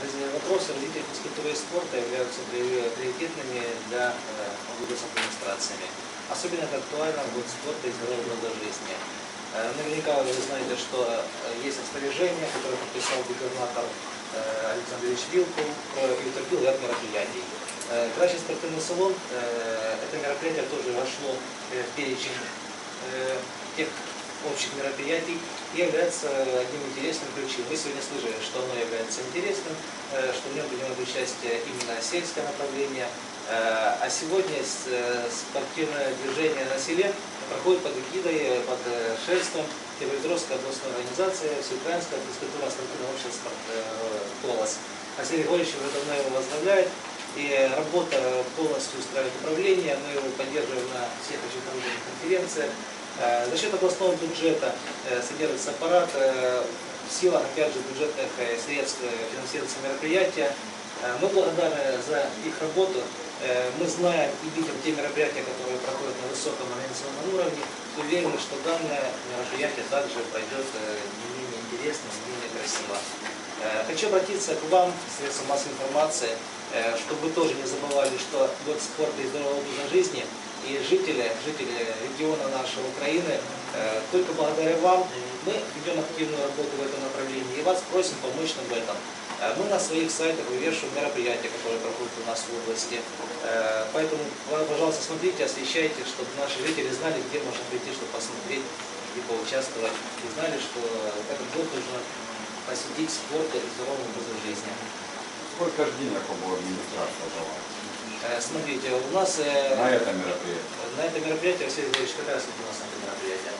Вопросы развития физкультуры и спорта являются приори- приоритетными для э, администрациями. Особенно это актуально в спорта и здорового образа жизни. Э, Наверняка вы знаете, что э, есть распоряжение, которое подписал губернатор Александр Ильич Вилкул про и утвердил ряд мероприятий. Кращий спортивный салон, это мероприятие тоже вошло в перечень тех общих мероприятий является одним интересным ключом. Мы сегодня слышали, что оно является интересным, э, что в нем принимает участие именно сельское направление. Э, А сегодня э, спортивное движение на селе проходит под эгидой, под шефством Кирово-Петровской областной организации Всеукраинское физкультурно-спортивное общество «Колос». Василий Григорьевич уже давно его возглавляет, и работа полностью устраивает управление, мы его поддерживаем на всех общеуправленческих конференциях. Э, За счет областного бюджета э, содержится аппарат, э, в силах, опять же, бюджетных средств финансируются мероприятия. Мы благодарны за их работу. Мы знаем и видим те мероприятия, которые проходят на высоком организационном уровне. Уверены, что данное мероприятие также пройдет э, не менее интересно, не менее красиво. Хочу обратиться к вам, средствам массовой информации, чтобы вы тоже не забывали, что год спорта и здорового образа жизни и жители, жители региона нашей Украины, э, только благодаря вам мы ведем активную работу в этом направлении и вас просим помочь нам в этом. Э, Мы на своих сайтах вывешиваем мероприятия, которые проходят у нас в области. Э, Поэтому, пожалуйста, смотрите, освещайте, чтобы наши жители знали, где можно прийти, чтобы посмотреть и поучаствовать. И знали, что этот год нужно посвятить спорту и здоровому образу жизни. Сколько ж денег была администрация дала Э, Смотрите, у нас э, на это мероприятие? на это мероприятие, Василий Григорьевич, какая суть у нас на это мероприятие?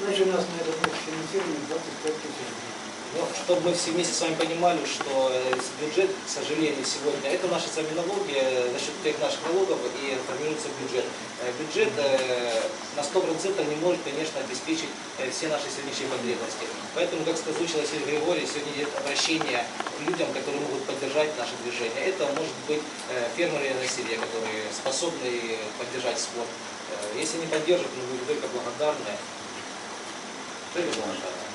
Значит, у нас на этот финансирование 25 тысяч. Ну, чтобы мы все вместе с вами понимали, что э, бюджет, к сожалению, сегодня, это наши с вами налоги, э, за счет тех наших налогов и формируется бюджет. Э, Бюджет э, на 100% не может, конечно, обеспечить э, все наши сегодняшние потребности. Поэтому, как озвучил Василий Григорьевич, сегодня идет обращение к людям, которые могут поддержать наше движение. Это может быть э, фермеры на селе, которые способны поддержать спорт. Э, Если не поддержат, мы будем только благодарны. Только благодарны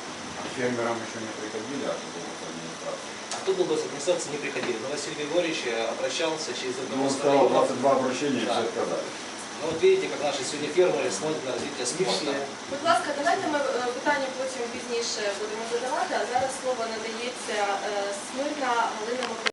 А фермерам еще не приходили от областной администрации? А тут область администрации не приходили. Но Василий Григорьевич э, обращался через Ну, он руководство сказал, района. 22 обращения, и Да. все отказали. Ну вот видите, как наши сегодня фермеры смотрят на развитие спорта. Будь ласка, давайте ми е, питання потім пізніше будемо задавати, а зараз слово надається е, Смирна Галина Миколаївна.